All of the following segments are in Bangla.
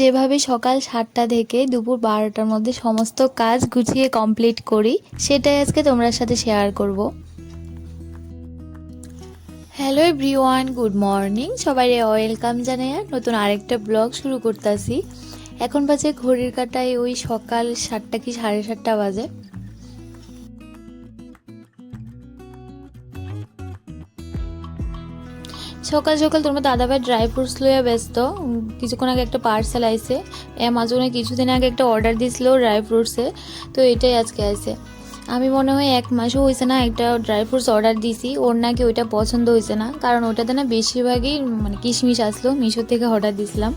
যেভাবে সকাল সাতটা থেকে দুপুর বারোটার মধ্যে সমস্ত কাজ গুছিয়ে কমপ্লিট করি, সেটাই আজকে তোমার সাথে শেয়ার করব। হ্যালো এভরিওয়ান গুড মর্নিং সবাই ওয়েলকাম জানাই নতুন আরেকটা ব্লগ শুরু করতেছি। এখন বাজে ঘড়ির কাটায় ওই সকাল সাতটা কি সাড়ে সাতটা বাজে। সকাল সকাল তোমার দাদাভাই ড্রাই ফ্রুটস লইয়া ব্যস্ত। কিছুক্ষণ আগে একটা পার্সেল আইছে। অ্যামাজনে কিছুদিন আগে একটা অর্ডার দিছিল ড্রাই ফ্রুটসে তো এটাই আজকে আইছে। আমি মনে হয় এক মাসও হয়েছে না একটা ড্রাই ফ্রুটস অর্ডার দিছি। ওর নাকি ওইটা পছন্দ হয়েছে না। কারণ ওটাতে না বেশিরভাগই মানে কিশমিশ আসলো। মিশো থেকে অর্ডার দিছিলাম।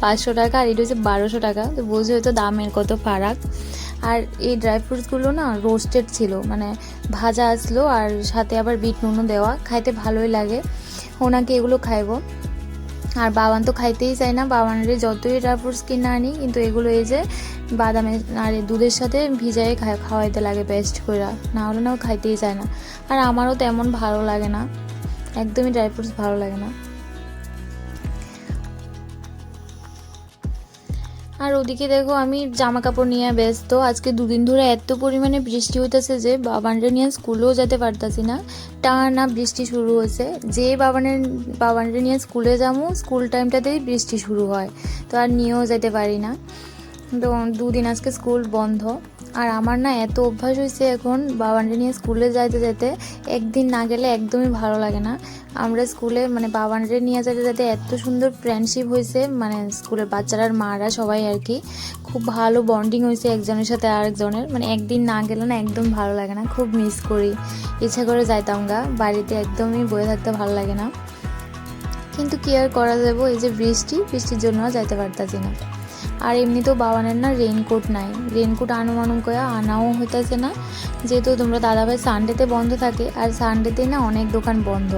পাঁচশো টাকা আর এটা হচ্ছে বারোশো টাকা। তো বুঝে হয়তো দামের কত ফারাক। আর এই ড্রাই ফ্রুটসগুলো না রোস্টেড ছিল। মানে ভাজা আসলো আর সাথে আবার বিট নুনও দেওয়া। খাইতে ভালোই লাগে। ওনাকে এগুলো খাইবো। আর বাবান তো খাইতেই চায় না, বাবানের যতই ড্রাই ফ্রুটস কিনে আনি, কিন্তু এগুলো এই যে বাদামের আর দুধের সাথে ভিজাই খা- খাওয়াইতে লাগে পেস্ট করে না হলে না খাইতেই চায় না। আর আমারও তেমন ভালো লাগে না, একদমই ড্রাই ফ্রুটস ভালো লাগে না। আর ওদিকে দেখো আমি জামা কাপড় নিয়ে ব্যস্ত। আজকে দুদিন ধরে এত পরিমাণে বৃষ্টি হইতেছে যে বাবানরা নিয়ে স্কুলেও যেতে পারতাছি না। টানা বৃষ্টি শুরু হয়েছে। যে বাবানের, বাবানরা নিয়ে স্কুলে যাব স্কুল টাইমটাতেই বৃষ্টি শুরু হয়। তো আর নিয়েও যেতে পারি না। তো দুদিন আজকে স্কুল বন্ধ। আর আমার না এত অভ্যাস হয়েছে এখন বাবানরে নিয়ে স্কুলে যাইতে যেতে একদিন না গেলে একদমই ভালো লাগে না। আমরা স্কুলে মানে বাবানরে নিয়ে যেতে যেতে এত সুন্দর ফ্রেন্ডশিপ হয়েছে মানে স্কুলের বাচ্চারা আর মারা সবাই আর কি। খুব ভালো বন্ডিং হয়েছে একজনের সাথে আরেকজনের মানে একদিন না গেলে না একদম ভালো লাগে না, খুব মিস করি। ইচ্ছা করে যাইতাম গা, বাড়িতে একদমই বয়ে থাকতে ভালো লাগে না। কিন্তু কি আর করা যাব, এই যে বৃষ্টি, বৃষ্টির জন্য যাইতে পারতাছি না। আর এমনিতেও বাবানের না রেইনকোট নাই। রেইনকোট আনুমানুম করে আনাও হইতেছে না। যেহেতু তোমরা দাদাভাই সানডেতে বন্ধ থাকে আর সানডেতে না অনেক দোকান বন্ধ।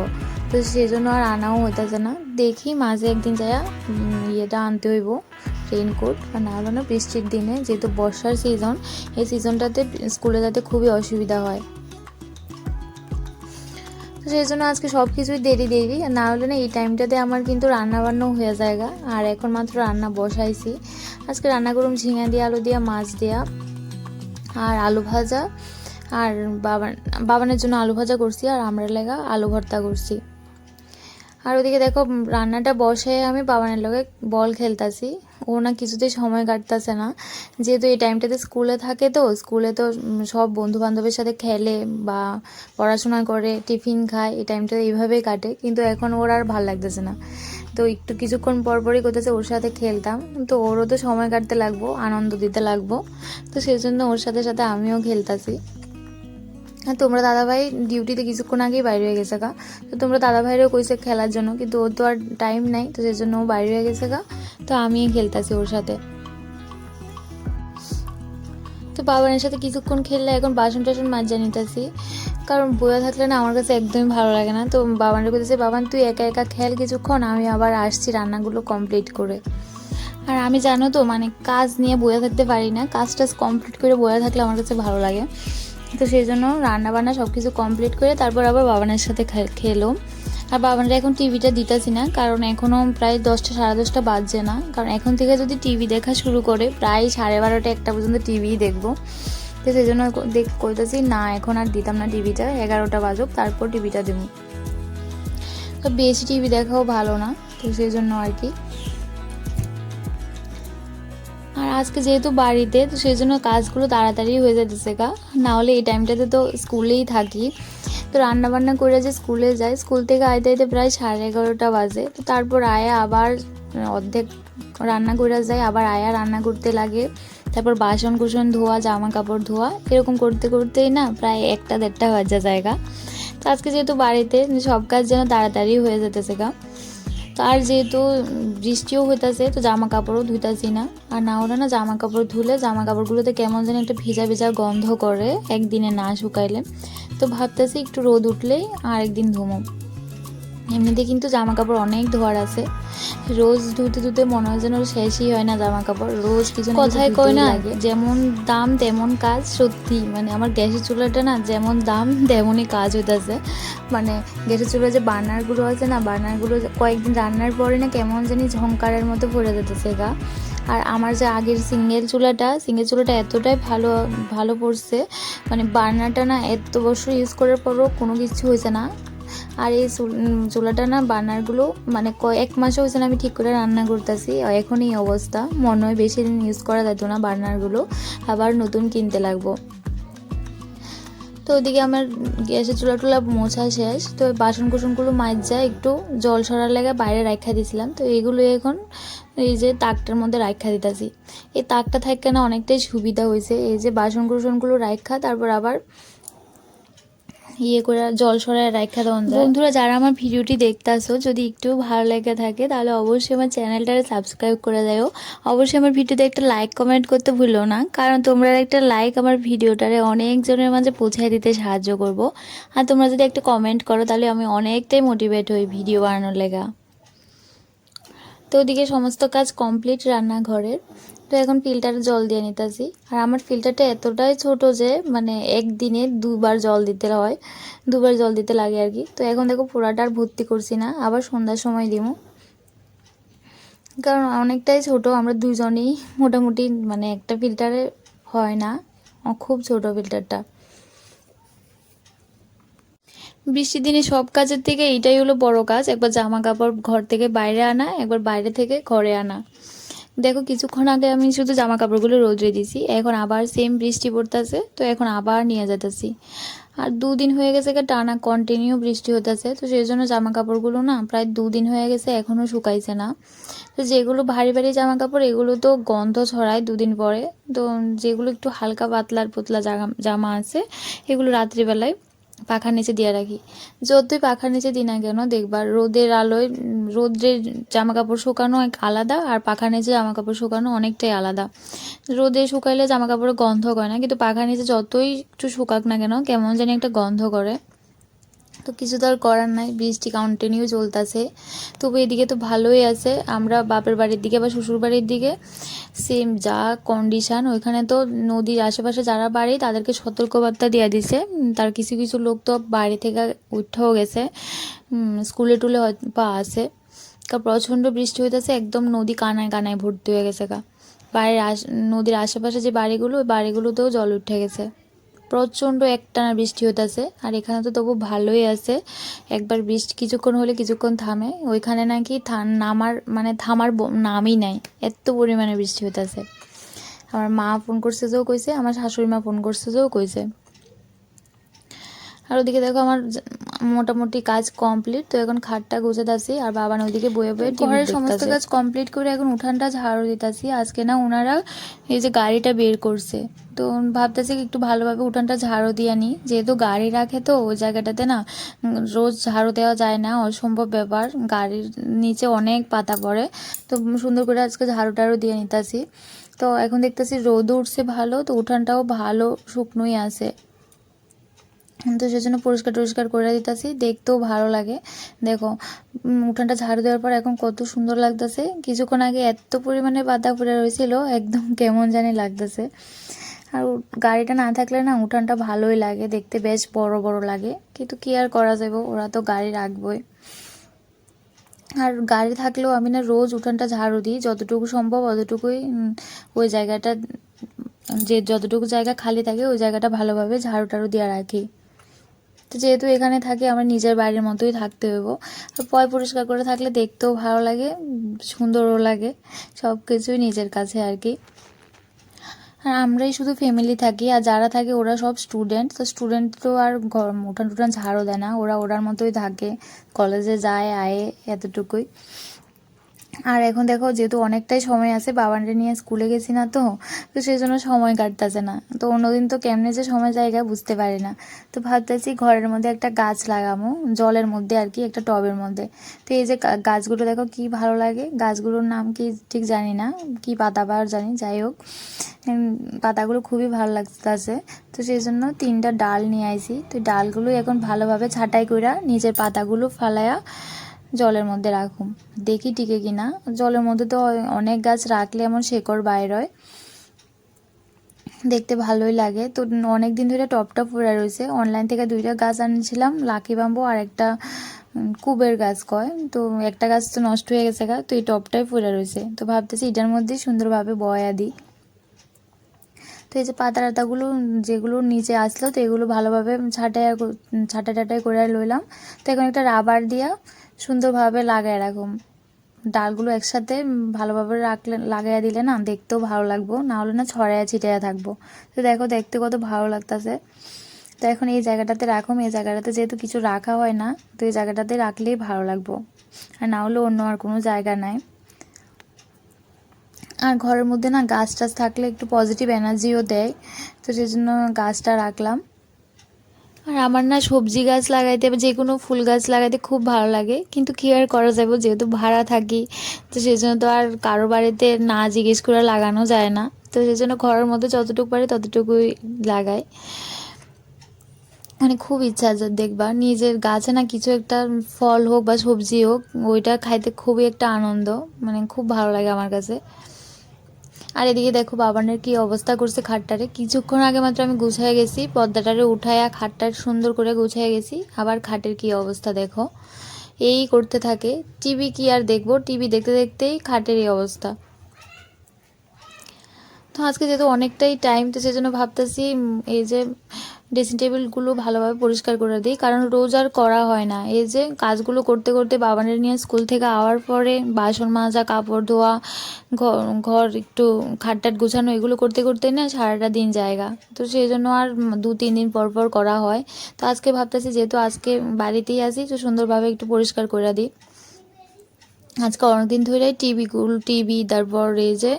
তো সেজন্য আর আনাও হইতেছে না। দেখি মাঝে একদিন যাইয়া ইয়েটা আনতে হইব রেইনকোট আর না হলে না বৃষ্টির দিনে যেহেতু বর্ষার সিজন এই সিজনটাতে স্কুলে যেতে খুবই অসুবিধা হয়। সেই জন্য আজকে সব কিছুই দেরি। দেরি না হলে না এই টাইমটাতে আমার কিন্তু রান্না বান্নাও হয়ে যায়গা। আর এখন মাত্র রান্না বসাইছি। আজকে রান্না করুম ঝিঙা দিয়ে, আলু দিয়া, মাছ দিয়া। আর আলু ভাজা। আর বাবান বাবানের জন্য আলু ভাজা করছি। আর আমরা লেগা আলু ভর্তা করছি। আর ওদিকে দেখো রান্নাটা বসে আমি বাবানের লগে বল খেলতাছি। ও না কিছুতেই সময় কাটতেছে না। যেহেতু এই টাইমটাতে স্কুলে থাকে তো স্কুলে তো সব বন্ধু বান্ধবের সাথে খেলে বা পড়াশোনা করে টিফিন খায়, এই টাইমটা এইভাবেই কাটে। কিন্তু এখন ওর আর ভালো লাগতেছে না। তো একটু কিছুক্ষণ পর পরই করতেছে ওর সাথে খেলতাম। তো ওরও তো সময় কাটতে লাগবো, আনন্দ দিতে লাগবো। তো সেই জন্য ওর সাথে সাথে আমিও খেলতাছি। তোমরা দাদাভাই ডিউটিতে কিছুক্ষণ আগেই বাইরে হয়ে গেছে গা। তো তোমরা দাদাভাইরেও কইছে খেলার জন্য, কিন্তু ওর তো আর টাইম নাই, তো সেই জন্য ও বাইরে হয়ে গেছে গা। তো আমি খেলতাছি ওর সাথে। তো বাবানের সাথে কিছুক্ষণ খেললে এখন বাসন টাসন মাজা নিতেছি। কারণ বইয়া থাকলে না আমার কাছে একদমই ভালো লাগে না। তো বাবানের কাছে বাবান, তুই একা একা খেল কিছুক্ষণ, আমি আবার আসছি রান্নাগুলো কমপ্লিট করে। আর আমি জানো তো মানে কাজ নিয়ে বয়ে থাকতে পারি না। কাজ টাজ কমপ্লিট করে বয়ে থাকলে আমার কাছে ভালো লাগে। তো সেই জন্য রান্না বান্না সব কিছু কমপ্লিট করে তারপর আবার বাবানের সাথে খেলো আর বাবানরা এখন টিভিটা দিতেছি না, কারণ এখনও প্রায় দশটা, সাড়ে দশটা বাজছে না। কারণ এখন থেকে যদি টিভি দেখা শুরু করে, প্রায় সাড়ে বারোটা একটা পর্যন্ত টিভিই দেখব। তো সেই জন্য দেখ, কইতেছি, না, এখন আর দিতাম না টিভিটা এগারোটা বাজুক, তারপর টিভিটা দেবো। তো বেশি টিভি দেখাও ভালো না, তো সেই জন্য আর কি। আজকে যেহেতু বাড়িতে, তো সেই জন্য কাজগুলো তাড়াতাড়ি হয়ে যেতেছে গা। না হলে এই টাইমটাতে তো স্কুলেই থাকি। তো রান্না বান্না করে যে স্কুলে যাই, স্কুল থেকে আইতে আইতে প্রায় সাড়ে এগারোটা বাজে। তো তারপর আয়া আবার অর্ধেক রান্না করে যায় আবার আয়া রান্না করতে লাগে। তারপর বাসন কুসন ধোয়া জামা কাপড় ধোয়া, এরকম করতে করতেই না প্রায় একটা দেড়টা বাজা জায়গা তো আজকে যেহেতু বাড়িতে, সব কাজ যেন তাড়াতাড়ি হয়ে যেতেছে গা। তো আর যেহেতু বৃষ্টিও হইতাছে, তো জামা কাপড়ও ধুইতাছি না। আর না হলে না জামা কাপড় ধুলে জামা কাপড়গুলোতে কেমন যেন একটা ভেজা ভেজা গন্ধ করে, একদিনে না শুকাইলে। তো ভাবতেছি একটু রোদ উঠলেই আর একদিন ধুমো। এমনিতে কিন্তু জামা কাপড় অনেক ধোয়ার আছে। রোজ ধুতে ধুতে মনে হয় যেন শেষই হয় না জামা কাপড় রোজ কিছু কথায় কয় না, লাগে। যেমন দাম তেমন কাজ সত্যি। মানে আমার গ্যাসের চুলাটা না যেমন দাম তেমনই কাজ হইতেছে। মানে গ্যাসের চুলা যে বার্নারগুলো আছে না বার্নারগুলো কয়েকদিন রান্নার পরে না কেমন জানি ঝংকারের মতো পড়ে যেতেছে গা। আর আমার যে আগের সিঙ্গেল চুলাটা সিঙ্গেল চুলাটা এতটাই ভালো ভালো পড়ছে। মানে বার্নারটা না এত বছর ইউজ করার পরও কোনো কিছু হয়েছে না। আর এই চুল- চুলাটা না বার্নারগুলো মানে কয়েক মাসে হয়েছে আমি ঠিক করে রান্না করতেছি। এখন এই অবস্থা। মনে হয় বেশি দিন ইউজ করা যেত না বার্নারগুলো আবার নতুন কিনতে লাগবো। তো ওদিকে আমার গ্যাসের চুলা টুলা মোছা শেষ। তো বাসন কুসনগুলো মাজা একটু জল সরার লেগে বাইরে রাখা দিয়েছিলাম তো এগুলো এখন এই যে তাকটার মধ্যে রাখা দিতেছি। এই তাকটা থাকতে না অনেকটাই সুবিধা হয়েছে। এই যে বাসন কুসনগুলো রাখা তারপর আবার ইয়ে করে জল সরায় রাখা দেওয়া বন্ধুরা, যারা আমার ভিডিওটি দেখতে আসো, যদি একটু ভালো লেগে থাকে, তাহলে অবশ্যই আমার চ্যানেলটাকে সাবস্ক্রাইব করে দেও অবশ্যই আমার ভিডিওতে একটা লাইক কমেন্ট করতে ভুলো না, কারণ তোমরা একটা লাইক আমার ভিডিওটারে অনেকজনের মাঝে পৌঁছায় দিতে সাহায্য করব। আর তোমরা যদি একটা কমেন্ট করো, তাহলে আমি অনেকটাই মোটিভেট হই ভিডিও বানানোর লেগা। তো ওদিকে সমস্ত কাজ কমপ্লিট রান্নাঘরের। তো এখন ফিল্টারে জল দিয়ে নিতেছি। আর আমার ফিল্টারটা এতটাই ছোট যে মানে একদিনে দুবার জল দিতে হয়, দুবার জল দিতে লাগে আর কি। তো এখন দেখো পুরাটা আর ভর্তি করছি না, আবার সন্ধ্যার সময় দিমু কারণ অনেকটাই ছোট, আমরা দুজনেই মোটামুটি মানে একটা ফিল্টারে হয় না, খুব ছোট ফিল্টারটা বৃষ্টির দিনে সব কাজের থেকে এইটাই হলো বড় কাজ, একবার জামা কাপড় ঘর থেকে বাইরে আনা, একবার বাইরে থেকে ঘরে আনা। দেখো কিছুক্ষণ আগে আমি শুধু জামা কাপড়গুলো রোদ্রে দিছি, এখন আবার সেম বৃষ্টি পড়তেছে, তো এখন আবার নিয়ে যেতেছি আর দুদিন হয়ে গেছে টানা কন্টিনিউ বৃষ্টি হতেছে তো সেই জন্য জামা কাপড়গুলো না প্রায় দুদিন হয়ে গেছে এখনও শুকাইছে না। তো যেগুলো ভারী ভারী জামা কাপড় এগুলো তো গন্ধ ছড়ায় দুদিন পরে। তো যেগুলো একটু হালকা পাতলার পুতলা জামা আছে, এগুলো রাত্রিবেলায় পাখার নিচে দিয়ে রাখি। যতই পাখার নিচে দিই না কেন দেখবার রোদের আলোয় রোদের জামা কাপড় শুকানো এক আলাদা আর পাখার নিচে জামা কাপড় শুকানো অনেকটাই আলাদা। রোদে শুকাইলে জামা কাপড়ের গন্ধ করে না, কিন্তু পাখার নিচে যতই একটু শুকাক না কেন, কেমন জানি একটা গন্ধ করে। তো কিছু তো আর করার নাই, বৃষ্টি কন্টিনিউ চলতেছে। তবু এদিকে তো ভালোই আছে, আমরা বাপের বাড়ির দিকে বা শ্বশুর বাড়ির দিকে সেম যা কন্ডিশন ওইখানে তো নদীর আশেপাশে যারা বাড়ি তাদেরকে সতর্কবার্তা দেওয়া দিছে। তার কিছু কিছু লোক তো বাড়ি থেকে উঠেও গেছে স্কুলে টুলে বা আছে। কারণ প্রচণ্ড বৃষ্টি হইতেছে, একদম নদী কানায় কানায় ভর্তি হয়ে গেছে গা বাড়ির আশ, নদীর আশেপাশে যে বাড়িগুলো, ওই বাড়িগুলোতেও জল উঠে গেছে। প্রচণ্ড একটানা বৃষ্টি হইতেছে, আর এখানে তো তবু ভালোই আছে। একবার বৃষ্টি কিছুক্ষণ হলে কিছুক্ষণ থামে, ওইখানে নাকি নামার মানে থামার নামই নাই, এত পরিমাণে বৃষ্টি হইতেছে। আমার মা ফোন করছে যেও কইছে, আমার শাশুড়ি মা ফোন করছে যেও কইছে। আর ওদিকে দেখো আমার মোটামুটি কাজ কমপ্লিট তো এখন খাটটা গুছাতেছি আর বাবা নদীকে বয়ে বয়ে ঘরের সমস্ত কাজ কমপ্লিট করে এখন উঠানটা ঝাড়ু দিতেছি। আজকে না ওনারা এই যে গাড়িটা বের করছে। তো ভাবতেছি কি একটু ভালোভাবে উঠানটা ঝাড়ু দিয়ে নিই যেহেতু গাড়ি রাখে তো ওই জায়গাটাতে না রোজ ঝাড়ু দেওয়া যায় না অসম্ভব ব্যাপার। গাড়ির নিচে অনেক পাতা পড়ে। তো সুন্দর করে আজকে ঝাড়ু টাড়ু দিয়ে নিতেছি। তো এখন দেখতেছি রোদ উঠছে ভালো তো উঠানটাও ভালো শুকনোই আছে। তো সেজন্য পরিষ্কার টরিষ্কার করে দিতেছি, দেখতেও ভালো লাগে। দেখো উঠানটা ঝাড়ু দেওয়ার পর এখন কত সুন্দর লাগতেছে। কিছুক্ষণ আগে এত পরিমাণে পাতা পড়ে রয়েছিল একদম কেমন জানি লাগতেছে। আর গাড়িটা না থাকলে না উঠানটা ভালোই লাগে, দেখতে বেশ বড় বড় লাগে। কিন্তু কি আর করা যাবে ওরা তো গাড়ি রাখবই। আর গাড়ি থাকলেও আমি না রোজ উঠানটা ঝাড়ু দিই, যতটুকু সম্ভব অতটুকুই ওই জায়গাটা, যে যতটুকু জায়গা খালি থাকে, ওই জায়গাটা ভালোভাবে ঝাড়ু টাড়ু দিয়ে রাখি। তো যেহেতু এখানে থাকি, আমার নিজের বাড়ির মতোই থাকতে হইব। পয় পরিষ্কার করে থাকলে দেখতেও ভালো লাগে, সুন্দরও লাগে সব কিছুই নিজের কাছে আর কি। আর আমরাই শুধু ফ্যামিলি থাকি, আর যারা থাকে ওরা সব স্টুডেন্ট তো স্টুডেন্ট তো আর উঠান টুটান ঝাড়ও দেয় না, ওরা ওরার মতোই থাকে কলেজে যায়, আয়ে এতটুকুই। আর এখন দেখো যেহেতু অনেকটাই সময় আছে, বাবানরে নিয়ে স্কুলে গেছি না তো তো সেই জন্য সময় কাটতেছে না। তো অন্যদিন তো কেমনে যে সময় জায়গা বুঝতে পারি না। তো ভাবতেছি ঘরের মধ্যে একটা গাছ লাগামো জলের মধ্যে আর কি, একটা টবের মধ্যে। তো এই যে গাছগুলো দেখো কি ভালো লাগে, গাছগুলোর নাম কি ঠিক জানি না, কি পাতাবার জানি, যাই হোক। পাতাগুলো খুবই ভালো লাগতেছে। তো সেই জন্য তিনটা ডাল নিয়ে আইছি। তো ডালগুলো এখন ভালোভাবে ছাঁটাই কইরা নিজের পাতাগুলো ফালায়া জলের মধ্যে রাখুম। দেখি টিকে কিনা। জলের মধ্যে তো অনেক গাছ রাখলে এমন শেকড় বাইর হয়। দেখতে ভালোই লাগে। তো অনেক দিন ধরে টপটা পড়ে রয়েছে। অনলাইন থেকে দুইটা গাছ আনছিলাম। লাকি বাম্বু আর একটা কুবের গাছ কয়। তো একটা গাছ তো নষ্ট হয়ে গেছে গা। তো এই টপটাই পড়ে রয়েছে। তো ভাবতেছি এটার মধ্যেই সুন্দরভাবে বয়া দিই। তো এই যে পাতা টাতাগুলো, যেগুলো নিচে আসলো, তো এগুলো ভালোভাবে ছাটাই ছাটা টাটাই করে লইলাম। তো এখন একটা রাবার দিয়া সুন্দরভাবে লাগায় রাখুম ডালগুলো একসাথে ভালোভাবে রাখলে, লাগাইয়া দিলে না দেখতেও ভালো লাগবো, না হলে না ছড়াইয়া ছিটাইয়া থাকব। তো দেখো দেখতে কত ভালো লাগতাছে। তো এখন এই জায়গাটাতে রাখুম এই জায়গাটাতে যেহেতু কিছু রাখা হয় না, তো এই জায়গাটাতে রাখলেই ভালো লাগবো। আর না হলে অন্য আর কোনো জায়গা নাই। আর ঘরের মধ্যে না গাছ টাছ থাকলে একটু পজিটিভ এনার্জিও দেয়, তো সেই জন্য গাছটা রাখলাম। আর আমার না সবজি গাছ লাগাইতে বা যে কোনো ফুল গাছ লাগাইতে খুব ভালো লাগে। কিন্তু কী আর করা যাবে যেহেতু ভাড়া থাকি, তো সেই জন্য তো আর কারও বাড়িতে না জিজ্ঞেস করে লাগানো যায় না। তো সেই জন্য ঘরের মধ্যে যতটুকু পারি ততটুকুই লাগাই। মানে খুব ইচ্ছা আছে দেখবা। নিজের গাছে না কিছু একটা ফল হোক বা সবজি হোক, ওইটা খাইতে খুবই একটা আনন্দ। মানে খুব ভালো লাগে আমার কাছে। আর এদিকে দেখো বাবানের কি অবস্থা করছে খাটটারে। কিছুক্ষণ আগে মাত্র আমি গুছাই গেছি পদ্মাটারে উঠাইয়া খাটটার সুন্দর করে গুছাই গেছি। আবার খাটের কি অবস্থা দেখো। এই করতে থাকে। টিভি কি আর দেখব? টিভি দেখতে দেখতেই খাটের এই অবস্থা। তো আজকে যেহেতু অনেকটাই টাইম তো সেজন্য ভাবতেছি এই যে ড্রেসিং টেবিলগুলো ভালোভাবে পরিষ্কার করে দিই। কারণ রোজ আর করা হয় না। এই যে কাজগুলো করতে করতে বাবানের নিয়ে স্কুল থেকে আওয়ার পরে বাসন মাজা, কাপড় ধোয়া ঘর একটু খাটটাট গুছানো, এগুলো করতে করতে না সারাটা দিন জায়গা। তো সেই জন্য আর দু, তিন দিন পর পর করা হয়। তো আজকে ভাবতেছি, যেহেতু আজকে বাড়িতেই আছি, তো সুন্দরভাবে একটু পরিষ্কার করে দিই। আজকে অনেকদিন ধরে টিভিগুলো টিভি তারপর এই যে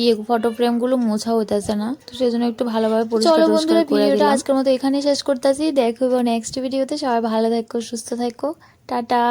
ইয়ে ফটো ফ্রেমগুলো মোছা হইতেছে না। তো সেই জন্য একটু ভালোভাবে চলো বন্ধুরা, ভিডিওটা আজকের মতো এখানেই শেষ করতেছি। দেখো নেক্সট ভিডিওতে সবাই ভালো থাকো সুস্থ থাকো। টাটা।